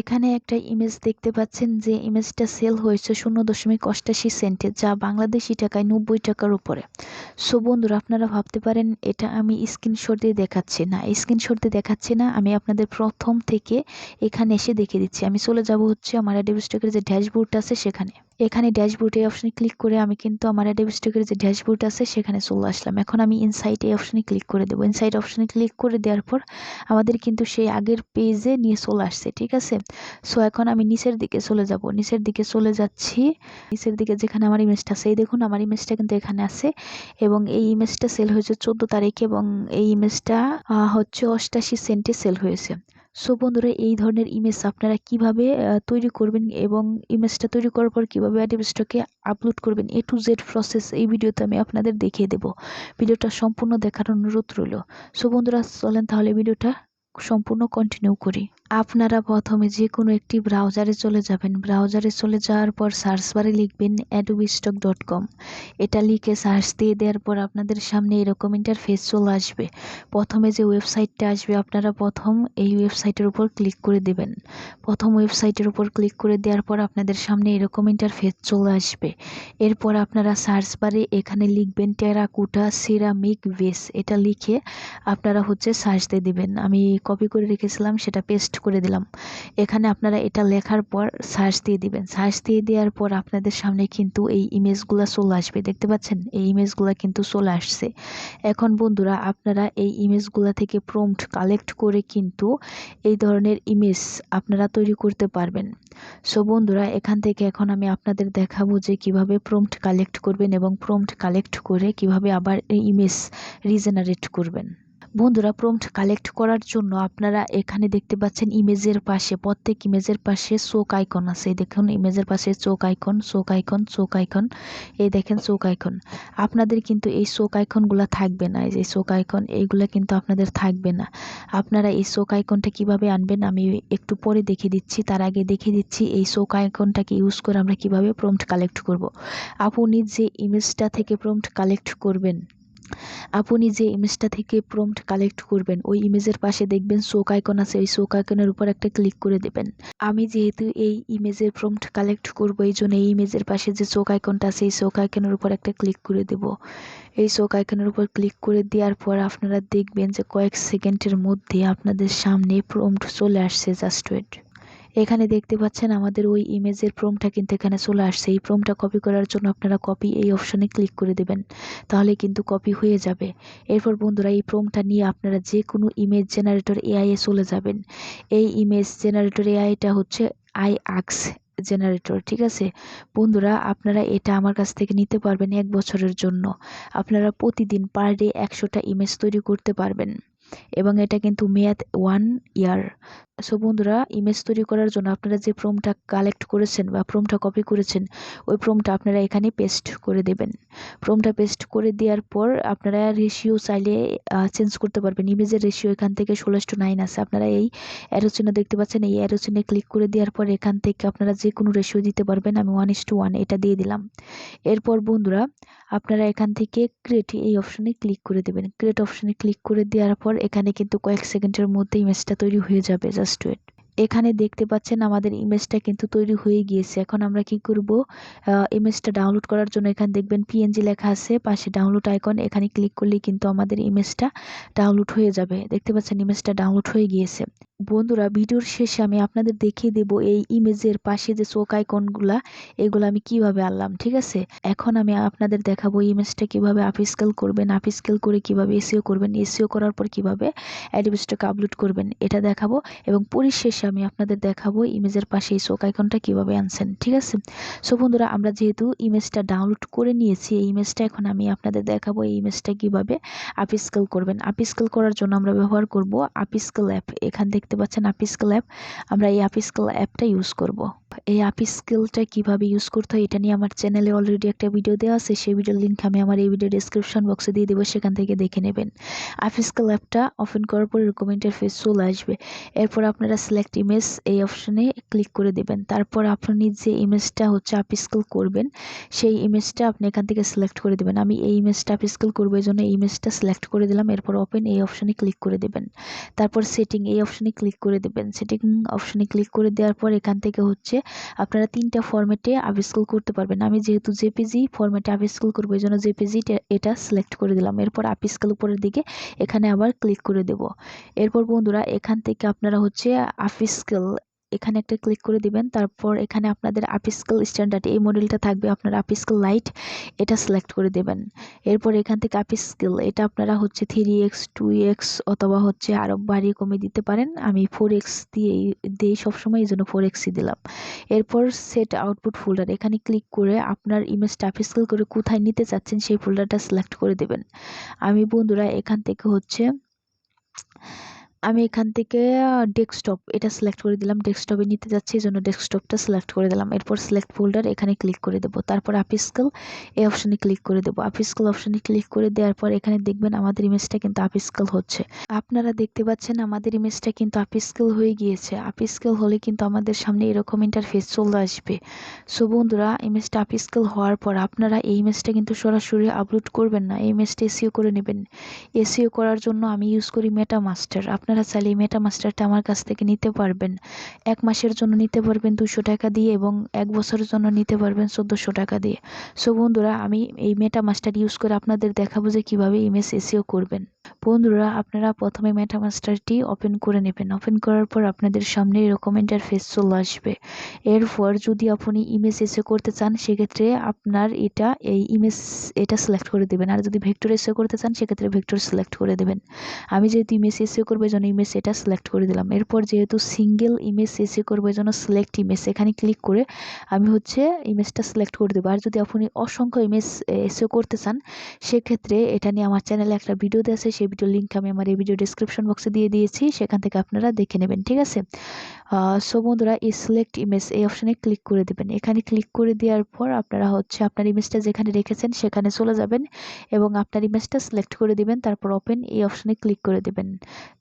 এখানে একটা ইমেজ দেখতে পাচ্ছেন যে ইমেজটা সেল হয়েছে শূন্য দশমিক অষ্টাশি সেন্টে যা বাংলাদেশি টাকায় নব্বই টাকার উপরে। সো বন্ধুরা, আপনারা ভাবতে পারেন, এটা আমি স্ক্রিনশট দিয়ে দেখাচ্ছি না। স্ক্রিনশট দিয়ে দেখাচ্ছি না, আমি আপনাদের প্রথম থেকে এখানে এসে দেখে দিচ্ছি। আমি চলে যাব হচ্ছে আমার অ্যাডোবি স্টকের যে ড্যাশবোর্ডটা আছে সেখানে। এখানে ড্যাশবোর্ড এই অপশনে ক্লিক করে আমি কিন্তু আমার অ্যাডোবি স্টকের যে ড্যাশবোর্ড আছে, সেখানে চলে আসলাম। এখন আমি ইনসাইট এই অপশনে ক্লিক করে দেবো। ইনসাইট অপশানে ক্লিক করে দেওয়ার পর আমাদের কিন্তু সেই আগের পেজে নিয়ে চলে আসছে, ঠিক আছে? সো এখন আমি নিচের দিকে চলে যাব। নিচের দিকে চলে যাচ্ছি। নিচের দিকে যেখানে আমার ইমেজটা আছে, এই দেখুন আমার ইমেজটা কিন্তু এখানে আছে এবং এই ইমেজটা সেল হয়েছে চোদ্দ তারিখে এবং এই ইমেজটা হচ্ছে অষ্টাশি সেন্টে সেল হয়েছে। সো বন্ধুরা, এই ধরনের ইমেজ আপনারা কীভাবে তৈরি করবেন এবং ইমেজটা তৈরি করার পর কীভাবে অ্যাডোবি স্টকে আপলোড করবেন এ টু জেড প্রসেস এই ভিডিওতে আমি আপনাদের দেখিয়ে দেব। ভিডিওটা সম্পূর্ণ দেখার অনুরোধ রইল। সো বন্ধুরা, চলেন তাহলে ভিডিওটা সম্পূর্ণ কন্টিনিউ করি। আপনারা প্রথমে যে কোনো একটি ব্রাউজারে চলে যাবেন। ব্রাউজারে চলে যাওয়ার পর সার্চ বারে লিখবেন অ্যাডোবিস্টক ডট কম এটা লিখে সার্চ দিয়ে দেওয়ার পর আপনাদের সামনে এরকম ইন্টারফেস চলে আসবে। প্রথমে যে ওয়েবসাইটটা আসবে, আপনারা প্রথম এই ওয়েবসাইটের উপর ক্লিক করে দেবেন। প্রথম ওয়েবসাইটের উপর ক্লিক করে দেওয়ার পর আপনাদের সামনে এরকম ইন্টারফেস চলে আসবে। এরপর আপনারা সার্চ বারে এখানে লিখবেন টেরাকুটা সিরামিক ভেস এটা লিখে আপনারা হচ্ছে সার্চ দিয়ে দিবেন। আমি কপি করে রেখেছিলাম, সেটা পেস্ট করে দিলাম। এখানে আপনারা এটা লেখার পর সার্চ দিয়ে দিবেন। সার্চ দিয়ে দেওয়ার পর আপনাদের সামনে কিন্তু এই ইমেজগুলো চলে আসবে। দেখতে পাচ্ছেন? এই ইমেজগুলো কিন্তু চলে আসছে। এখন বন্ধুরা, আপনারা এই ইমেজগুলো থেকে প্রম্পট কালেক্ট করে কিন্তু এই ধরনের ইমেজ আপনারা তৈরি করতে পারবেন। সো বন্ধুরা, এখান থেকে এখন আমি আপনাদের দেখাবো যে কীভাবে প্রম্পট কালেক্ট করবেন এবং প্রম্পট কালেক্ট করে কীভাবে আবার এই ইমেজ রিজেনারেট করবেন। বন্ধুরা প্রম্পট কালেক্ট করার জন্য আপনারা এখানে দেখতে পাচ্ছেন ইমেজের পাশে, প্রত্যেক ইমেজের পাশে চোখ আইকন আছে। দেখুন, ইমেজের পাশে চোখ আইকন চোখ আইকন চোখ আইকন এই দেখেন চোখ আইকন আপনাদের কিন্তু এই চোখ আইকনগুলো থাকবে না। এই চোখ আইকন এইগুলো কিন্তু আপনাদের থাকবে না। আপনারা এই চোখ আইকনটা কীভাবে আনবেন, আমি একটু পরে দেখে দিচ্ছি। তার আগে দেখে দিচ্ছি, এই চোখ আইকনটাকে ইউজ করে আমরা কীভাবে প্রম্পট কালেক্ট করব। আপনি যে ইমেজটা থেকে প্রম্পট কালেক্ট করবেন আপনি যে ইমেজটা থেকে প্রম্পট কালেক্ট করবেন, ওই ইমেজের পাশে দেখবেন শোক আইকন আছে, ওই শোক আইকনের উপর একটা ক্লিক করে দেবেন। আমি যেহেতু এই ইমেজের প্রম্পট কালেক্ট করব, এই জন্য এই ইমেজের পাশে যে চোখ আইকনটা আছে, এই চোখ আইকনের উপর একটা ক্লিক করে দেব। এই চোখ আইকনের উপর ক্লিক করে দেওয়ার পর আপনারা দেখবেন যে কয়েক সেকেন্ডের মধ্যে আপনাদের সামনে প্রম্পট চলে আসছে জাস্ট ওয়েট এখানে দেখতে পাচ্ছেন আমাদের ওই ইমেজের প্রোমটা কিন্তু এখানে চলে আসছে। এই প্রোমটা কপি করার জন্য আপনারা কপি এই অপশনে ক্লিক করে দেবেন, তাহলে কিন্তু কপি হয়ে যাবে। এরপর বন্ধুরা, এই প্রোমটা নিয়ে আপনারা যে কোনো ইমেজ জেনারেটর এআই এ চলে যাবেন। এই ইমেজ জেনারেটর এআইটা হচ্ছে আই আক্স জেনারেটর ঠিক আছে? বন্ধুরা, আপনারা এটা আমার কাছ থেকে নিতে পারবেন এক বছরের জন্য। আপনারা প্রতিদিন পার ডে একশোটা ইমেজ তৈরি করতে পারবেন। এবং এটা কিন্তু মেয়াদ ওয়ান ইয়ার সো বন্ধুরা ইমেজ তৈরি করার জন্য আপনারা যে প্রোমটা কালেক্ট করেছেন বা প্রোমটা কপি করেছেন, ওই প্রোমটা আপনারা এখানে পেস্ট করে দেবেন। প্রোমটা পেস্ট করে দেওয়ার পর আপনারা রেশিও চাইলে চেঞ্জ করতে পারবেন। ইমেজের রেশিও এখান থেকে ষোলো টু নাইন আছে। আপনারা এই অ্যারো চিহ্ন দেখতে পাচ্ছেন, এই অ্যারো চিহ্নে ক্লিক করে দেওয়ার পর এখান থেকে আপনারা যে কোনো রেশিও দিতে পারবেন। আমি ওয়ান ইস টু ওয়ান এটা দিয়ে দিলাম। এরপর, বন্ধুরা, আপনারা এখান থেকে ক্রিয়েট এই অপশনে ক্লিক করে দেবেন। ক্রিয়েট অপশনে ক্লিক করে দেওয়ার পর এখানে কিন্তু কয়েক সেকেন্ডের মধ্যে ইমেজটা তৈরি হয়ে যাবে জাস্ট ওয়েট এখানে দেখতে পাচ্ছেন আমাদের ইমেজটা কিন্তু তৈরি হয়ে গিয়েছে। এখন আমরা কি করব? ইমেজটা ডাউনলোড করার জন্য এখানে দেখবেন পিএনজি লেখা আছে। পাশে ডাউনলোড আইকন এখানে ক্লিক করলেই কিন্তু আমাদের ইমেজটা ডাউনলোড হয়ে যাবে। দেখতে পাচ্ছেন ইমেজটা ডাউনলোড হয়ে গিয়েছে। বন্ধুরা, ভিডিওর শেষে আমি আপনাদের দেখিয়ে দেব এই ইমেজের পাশে যে চোখ আইকনগুলা এগুলো আমি কীভাবে আনলাম, ঠিক আছে? এখন আমি আপনাদের দেখাবো ইমেজটা কীভাবে আপস্কেল করবেন আপস্কেল করে কীভাবে এসিও করবেন এসিও করার পর কীভাবে অ্যাডভিসটাকে আপলোড করবেন, এটা দেখাবো এবং পরিশেষে আমি আপনাদের দেখাবো ইমেজের পাশে এই চোখ আইকনটা কীভাবে আনছেন, ঠিক আছে? সো বন্ধুরা, আমরা যেহেতু ইমেজটা ডাউনলোড করে নিয়েছি, এই ইমেজটা এখন আমি আপনাদের দেখাবো এই ইমেজটা কীভাবে আপিস্কেল করবেন। আপিস্কেল করার জন্য আমরা ব্যবহার করব আপিস্কেল অ্যাপ এখান দেখতে পাচ্ছেন আপিস্কেল অ্যাপ আমরা এই আপিস্কেল অ্যাপটা ইউজ করব। এই অ্যাপি স্কিলটা কীভাবে ইউজ করতে হয় এটা নিয়ে আমার চ্যানেলে অলরেডি একটা ভিডিও দেওয়া আছে। সেই ভিডিওর লিঙ্ক আমি আমার এই ভিডিও ডিসক্রিপশন বক্সে দিয়ে দেবো, সেখান থেকে দেখে নেবেন। অ্যাপি স্কিল অ্যাপটা ওপেন করার পর এরকম ইন্টারফেস চলে আসবে। এরপর আপনারা সিলেক্ট ইমেজ এই অপশনে ক্লিক করে দেবেন। তারপর আপনি যে ইমেজটা হচ্ছে অ্যাপি স্কিল করবেন, সেই ইমেজটা আপনি এখান থেকে সিলেক্ট করে দেবেন। আমি এই ইমেজটা অ্যাপি স্কিল করব এই জন্য ইমেজটা সিলেক্ট করে দিলাম। এরপর ওপেন এই অপশনে ক্লিক করে দেবেন। তারপর সেটিং এই অপশনে ক্লিক করে দেবেন। সেটিং অপশনে ক্লিক করে দেওয়ার পর এখান থেকে হচ্ছে আপনারা তিনটা ফর্মেটে আবিস্কুল করতে পারবেন। আমি যেহেতু জেপিজি ফর্মেটে আবিস্কুল করব এই জন্য জেপিজি এটা সিলেক্ট করে দিলাম। এরপর আপিস্কুল উপরের দিকে এখানে আবার ক্লিক করে দেব। এরপর বন্ধুরা, এখান থেকে আপনারা হচ্ছে আপিস্কেল এখানে একটা ক্লিক করে দিবেন, তারপর এখানে আপনাদের আপিস্কেল স্ট্যান্ডার্ড এই মডেলটা থাকবে আপনার আপিস্কেল লাইট এটা সিলেক্ট করে দেবেন। এরপর এখান থেকে আপিস্কেল এটা আপনারা হচ্ছে থ্রি এক্স টু এক্স অথবা হচ্ছে আরও বাড়িয়ে কমিয়ে দিতে পারেন। আমি ফোর এক্স দিয়ে দিই সবসময় এই জন্য ফোর এক্সই দিলাম। এরপর সেট আউটপুট ফোল্ডার এখানে ক্লিক করে আপনার ইমেজটা আপিস্কেল করে কোথায় নিতে চাচ্ছেন সেই ফোল্ডারটা সিলেক্ট করে দেবেন। আমি বন্ধুরা, এখান থেকে হচ্ছে আমি এখান থেকে ডেস্কটপ এটা সিলেক্ট করে দিলাম। ডেস্কটপে নিতে যাচ্ছি এই জন্য ডেস্কটপটা সিলেক্ট করে দিলাম। এরপর সিলেক্ট ফোল্ডার এখানে ক্লিক করে দেবো। তারপর আপিস্কেল এই অপশানে ক্লিক করে দেবো। আপিস্কেল অপশানে ক্লিক করে দেওয়ার পর এখানে দেখবেন আমাদের ইমেজটা কিন্তু আপিস্কেল হচ্ছে। আপনারা দেখতে পাচ্ছেন আমাদের ইমেজটা কিন্তু আপিস্কেল হয়ে গিয়েছে। আপিস্কেল হলে কিন্তু আমাদের সামনে এরকম ইন্টারফেস চলে আসবে। সো বন্ধুরা ইমেজটা আপিস্কেল হওয়ার পর আপনারা এই ইমেজটা কিন্তু সরাসরি আপলোড করবেন না। এই ইমেজটা এসিও করে নেবেন। এসিও করার জন্য আমি ইউজ করি মেটা মাস্টার আপনারা চাইলে এই মেটা মাস্টারটা আমার কাছ থেকে নিতে পারবেন। এক মাসের জন্য নিতে পারবেন দুশো টাকা দিয়ে এবং এক বছরের জন্য নিতে পারবেন চোদ্দোশো টাকা দিয়ে। সো বন্ধুরা, আমি এই মেটা মাস্টার ইউজ করে আপনাদের দেখাবো যে কীভাবে ইমেজ এসিও করবেন। বন্ধুরা, আপনারা প্রথমে মেটামাস্টারটি ওপেন করে নেবেন। ওপেন করার পর আপনাদের সামনে এরকম ইন্টারফেস চলে আসবে। এরপর যদি আপনি ইমেজ এসে করতে চান, সেক্ষেত্রে আপনার এটা, এই ইমেজ এটা সিলেক্ট করে দেবেন। আর যদি ভেক্টর এসে করতে চান, সেক্ষেত্রে ভেক্টর সিলেক্ট করে দেবেন। আমি যেহেতু ইমেজ এসে করব জন্য ইমেজ এটা সিলেক্ট করে দিলাম। এরপর যেহেতু সিঙ্গেল ইমেজ এসে করব জন্য সিলেক্ট ইমেজ এখানে ক্লিক করে আমি হচ্ছে ইমেজটা সিলেক্ট করে দেবো। আর যদি আপনি অসংখ্য ইমেজ এসে করতে চান, সেক্ষেত্রে এটা নিয়ে আমার চ্যানেলে একটা ভিডিও দেওয়া আছে সেই ভিডিও লিঙ্ক আমি আমার এই ভিডিও ডিসক্রিপশন বক্সে দিয়ে দিয়েছি, সেখান থেকে আপনারা দেখে নেবেন, ঠিক আছে? সো বন্ধুরা, এই সিলেক্ট ইমেজ এই অপশানে ক্লিক করে দেবেন। এখানে ক্লিক করে দেওয়ার পর আপনারা হচ্ছে আপনার ইমেজটা যেখানে রেখেছেন সেখানে চলে যাবেন এবং আপনার ইমেজটা সিলেক্ট করে দিবেন, তারপর ওপেন এই অপশানে ক্লিক করে দেবেন।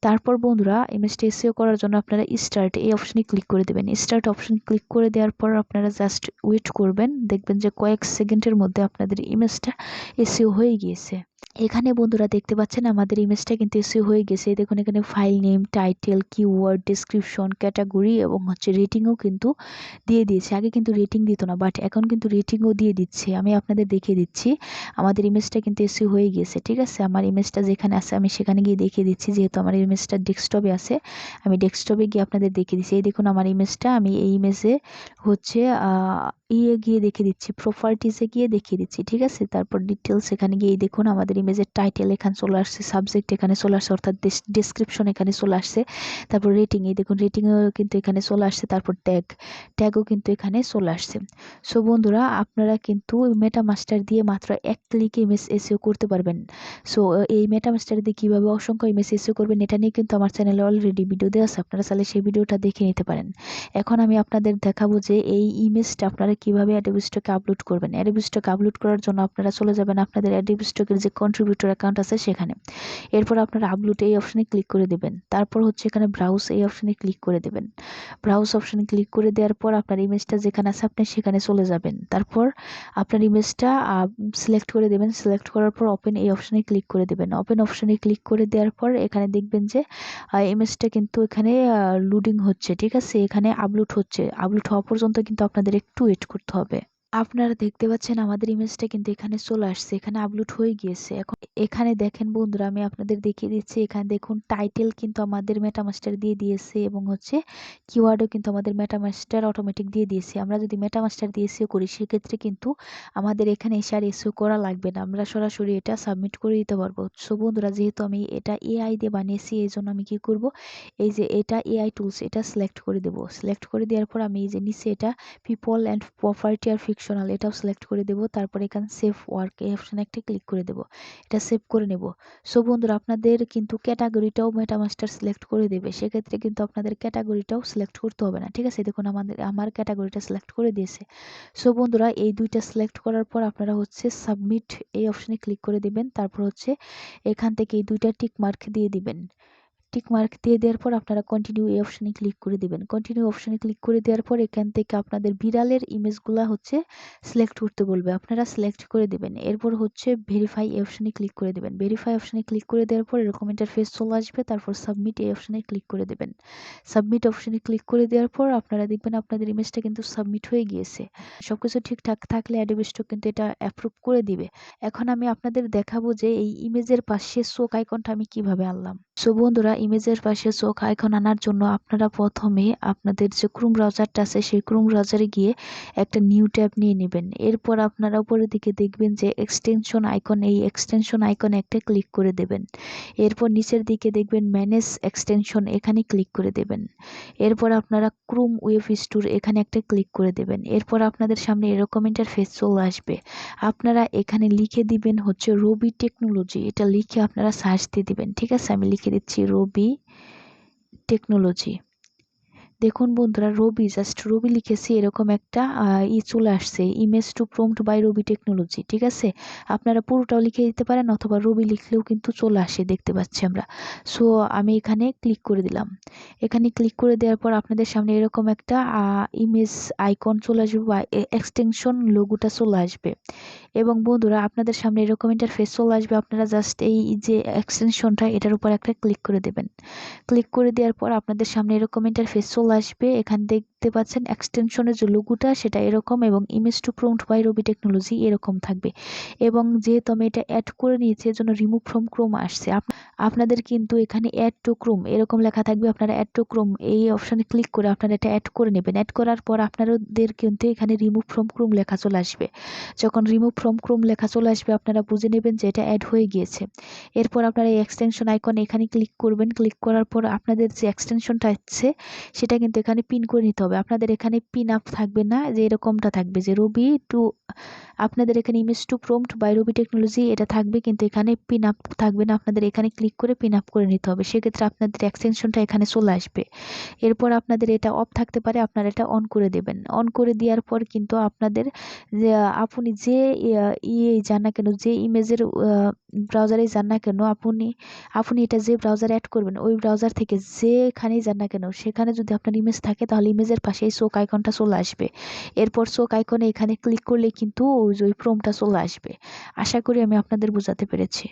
তারপর বন্ধুরা ইমেজটা এসিও করার জন্য আপনারা স্টার্ট এই অপশানে ক্লিক করে দেবেন। স্টার্ট অপশন ক্লিক করে দেওয়ার পর আপনারা জাস্ট ওয়েট করবেন, দেখবেন যে কয়েক সেকেন্ডের মধ্যে আপনাদের ইমেজটা এসিও হয়ে গিয়েছে। এখানে বন্ধুরা দেখতে পাচ্ছেন আমাদের ইমেজটা কিন্তু এসিও হয়ে গেছে। দেখুন, এখানে file name title keyword description category এবং হচ্ছে রেটিংও কিন্তু দিয়ে দিয়েছে। আগে কিন্তু রেটিং দিত না বাট এখন কিন্তু রেটিংও দিয়ে দিচ্ছে। আমি আপনাদের দেখিয়ে দিচ্ছি। আমাদের ইমেজটা কিন্তু এসিও হয়ে গিয়েছে ঠিক আছে? আমার ইমেজটা যেখানে আছে, আমি সেখানে গিয়ে দেখিয়ে দিচ্ছি। যেহেতু আমার ইমেজটা ডেস্কটপে আছে, আমি ডেস্কটপে গিয়ে আপনাদের দেখিয়ে দিচ্ছি। এই দেখুন, আমার ইমেজটা আমি এই ইমেজে হচ্ছে ইয়ে গিয়ে দেখে দিচ্ছি প্রপার্টিসে গিয়ে দেখিয়ে দিচ্ছি, ঠিক আছে? তারপর ডিটেলস এখানে গিয়ে দেখুন, আমাদের ইমেজের টাইটেল এখানে চলে আসছে সাবজেক্ট এখানে চলে আসছে, অর্থাৎ ডিসক্রিপশন এখানে চলে আসছে। তারপর রেটিং এই দেখুন রেটিংও কিন্তু এখানে চলে আসছে, তারপর ট্যাগ ট্যাগও কিন্তু এখানে চলে আসছে। সো বন্ধুরা, আপনারা কিন্তু মেটা মাস্টার দিয়ে মাত্র এক ক্লিকে ইমেজ এসিও করতে পারবেন। সো এই মেটা মাস্টার দিয়ে কীভাবে অসংখ্য ইমেজ এসিও করবেন, এটা নিয়ে কিন্তু আমার চ্যানেলে অলরেডি ভিডিও দেওয়া আছে, আপনারা চাইলে সেই ভিডিওটা দেখে নিতে পারেন। এখন আমি আপনাদের দেখাবো যে এই ইমেজটা আপনারা কীভাবে অ্যাডোবিস্টকে আপলোড করবেন। অ্যাডোবিস্টকে আপলোড করার জন্য আপনারা চলে যাবেন আপনাদের অ্যাডোবি স্টকের যে কন্ট্রিবিউটর অ্যাকাউন্ট আছে সেখানে। এরপর আপনারা আপলোড এই অপশানে ক্লিক করে দেবেন। তারপর হচ্ছে এখানে ব্রাউজ এই অপশানে ক্লিক করে দেবেন। ব্রাউজ অপশানে ক্লিক করে দেওয়ার পর আপনার ইমেজটা যেখানে আছে আপনি সেখানে চলে যাবেন। তারপর আপনার ইমেজটা সিলেক্ট করে দেবেন। সিলেক্ট করার পর ওপেন এই অপশানে ক্লিক করে দেবেন। ওপেন অপশানে ক্লিক করে দেওয়ার পর এখানে দেখবেন যে ইমেজটা কিন্তু এখানে লোডিং হচ্ছে, ঠিক আছে? এখানে আপলোড হচ্ছে। আপলোড হওয়া পর্যন্ত কিন্তু আপনাদের একটু ওয়েট করতে হবে। আপনারা দেখতে পাচ্ছেন আমাদের ইমেজটা কিন্তু এখানে চলে আসছে, এখানে আপলোড হয়ে গিয়েছে। এখন এখানে দেখেন বন্ধুরা, আমি আপনাদের দেখিয়ে দিচ্ছি, এখানে দেখুন টাইটেল কিন্তু আমাদের মেটামাস্টার দিয়ে দিয়েছে এবং হচ্ছে কিওয়ার্ডও কিন্তু আমাদের মেটামাস্টার অটোমেটিক দিয়ে দিয়েছে। আমরা যদি মেটামাস্টার দিয়ে এসিও করি, সেক্ষেত্রে কিন্তু আমাদের এখানে এসে আর এসিও করা লাগবে না। আমরা সরাসরি এটা সাবমিট করে দিতে পারব। সো বন্ধুরা, যেহেতু আমি এটা এআই দিয়ে বানিয়েছি, এই জন্য আমি কি করব? এই যে এটা এআই টুলস এটা সিলেক্ট করে দেবো। সিলেক্ট করে দেওয়ার পর আমি এই যে নিচে এটা পিপল অ্যান্ড প্রপার্টি আর ফিক্স অপশনাল এটাও সিলেক্ট করে দেব। তারপর এখানে সেভ ওয়ার্ক এই অপশানে একটা ক্লিক করে দেব। এটা সেভ করে নেব। সো বন্ধুরা, আপনাদের কিন্তু ক্যাটাগরিটাও মেটামাস্টার সিলেক্ট করে দেবে। সেক্ষেত্রে কিন্তু আপনাদের ক্যাটাগরিটাও সিলেক্ট করতে হবে না। ঠিক আছে? দেখুন, আমাদের, আমার ক্যাটাগরিটা সিলেক্ট করে দিয়েছে। সো বন্ধুরা, এই দুইটা সিলেক্ট করার পর আপনারা হচ্ছে সাবমিট এই অপশানে ক্লিক করে দেবেন। তারপর হচ্ছে এখান থেকে এই দুইটা টিক মার্ক দিয়ে দিবেন। টিক মার্ক দিয়ে দেওয়ার পর আপনারা কন্টিনিউ এই অপশানে ক্লিক করে দিবেন। কন্টিনিউ অপশানে ক্লিক করে দেওয়ার পর এখান থেকে আপনাদের বিড়ালের ইমেজগুলো হচ্ছে সিলেক্ট করতে বলবে। আপনারা সিলেক্ট করে দিবেন। এরপর হচ্ছে ভেরিফাই অপশানে ক্লিক করে দিবেন। ভেরিফাই অপশানে ক্লিক করে দেওয়ার পর এরকম ইন্টারফেস চলে আসবে। তারপর সাবমিট এই অপশানে ক্লিক করে দেবেন। সাবমিট অপশানে ক্লিক করে দেওয়ার পর আপনারা দেখবেন আপনাদের ইমেজটা কিন্তু সাবমিট হয়ে গিয়েছে। সব কিছু ঠিকঠাক থাকলে অ্যাডোবি কিন্তু এটা অ্যাপ্রুভ করে দিবে। এখন আমি আপনাদের দেখাবো যে এই ইমেজের পাশে চোখ আইকনটা আমি কীভাবে আনলাম। সো বন্ধুরা, ইমেজের পাশে চোখ আইকন আনার জন্য আপনারা প্রথমে আপনাদের যে ক্রোম ব্রাউজারটা আছে, সেই ক্রোম ব্রাউজারে গিয়ে একটা নিউ ট্যাব নিয়ে নেবেন। এরপর আপনারা উপরের দিকে দেখবেন যে এক্সটেনশন আইকন এই এক্সটেনশন আইকনে একটা ক্লিক করে দেবেন। এরপর নিচের দিকে দেখবেন ম্যানেজ এক্সটেনশন এখানে ক্লিক করে দেবেন। এরপর আপনারা ক্রোম ওয়েব স্টোর এখানে একটা ক্লিক করে দেবেন। এরপর আপনাদের সামনে এরকম ইন্টারফেস চলে আসবে। আপনারা এখানে লিখে দিবেন হচ্ছে রবি টেকনোলজি এটা লিখে আপনারা সার্চ দিয়ে দিবেন, ঠিক আছে? আমি লিখে দিচ্ছি রবি টেকনোলজি দেখুন বন্ধুরা, রবি জাস্ট রবি লিখেছি, এরকম একটা ই চলে আসছে image to prompt by Rabi technology ঠিক আছে? আপনারা পুরোটাও লিখে দিতে পারেন, অথবা রবি লিখলেও কিন্তু চলে আসে, দেখতে পাচ্ছি আমরা। সো আমি এখানে ক্লিক করে দিলাম। এখানে ক্লিক করে দেওয়ার পর আপনাদের সামনে এরকম একটা ইমেজ আইকন চলে আসবে বা এক্সটেনশন লোগোটা চলে আসবে। এবং বন্ধুরা, আপনাদের সামনে এরকম ইন্টারফেস চলে আসবে, আপনারা জাস্ট এই যে এক্সটেনশনটা এটার উপর একটা ক্লিক করে দেবেন। ক্লিক করে দেওয়ার পর আপনাদের সামনে এরকম ইন্টারফেস চলে আসবে এখান দেখতে পাচ্ছেন এক্সটেনশনের যে লোগোটা সেটা এরকম এবং image to prompt by Rabi technology এরকম থাকবে। এবং যেহেতু আমি এটা অ্যাড করে নিয়েছি এর জন্য রিমুভ ফ্রম ক্রোম আসছে আপনাদের কিন্তু এখানে অ্যাড টু ক্রোম এরকম লেখা থাকবে, আপনারা অ্যাড টু ক্রোম এই অপশানে ক্লিক করে আপনারা এটা অ্যাড করে নেবেন। অ্যাড করার পর আপনাদের কিন্তু এখানে রিমুভ ফ্রম ক্রোম লেখা চলে আসবে। যখন রিমুভ ফ্রম ক্রোম লেখা চলে আসবে, আপনারা বুঝে নেবেন যে এটা অ্যাড হয়ে গিয়েছে। এরপর আপনারা এই এক্সটেনশন আইকন এখানে ক্লিক করবেন। ক্লিক করার পর আপনাদের যে এক্সটেনশনটা আছে, সেটা কিন্তু এখানে পিন করে নিতে হবে। আপনাদের এখানে পিন আপ থাকবে না যে এরকমটা থাকবে যে রবি টু আপনাদের এখানে image to prompt by Rabi technology এটা থাকবে কিন্তু এখানে পিন আপ থাকবে না। আপনাদের এখানে ক্লিক করে পিন আপ করে নিতে হবে। সেক্ষেত্রে আপনাদের এক্সটেনশনটা এখানে চলে আসবে। এরপর আপনাদের এটা অফ থাকতে পারে, আপনারা এটা অন করে দেবেন। অন করে দেওয়ার পর কিন্তু আপনাদের আপনি যে ইয়ে যান না কেন যে ইমেজের ব্রাউজারে যান না কেন, আপনি আপনি এটা যে ব্রাউজার অ্যাড করবেন, ওই ব্রাউজার থেকে যেখানেই যান না কেন, সেখানে যদি আপনার ইমেজ থাকে, তাহলে ইমেজের পাশে এই চোখ আইকনটা চলে আসবে। এরপর চোখ আইকনে এখানে ক্লিক করলে কিন্তু ওই ওই প্রোমটা চলে আসবে। আশা করি আমি আপনাদের বোঝাতে পেরেছি।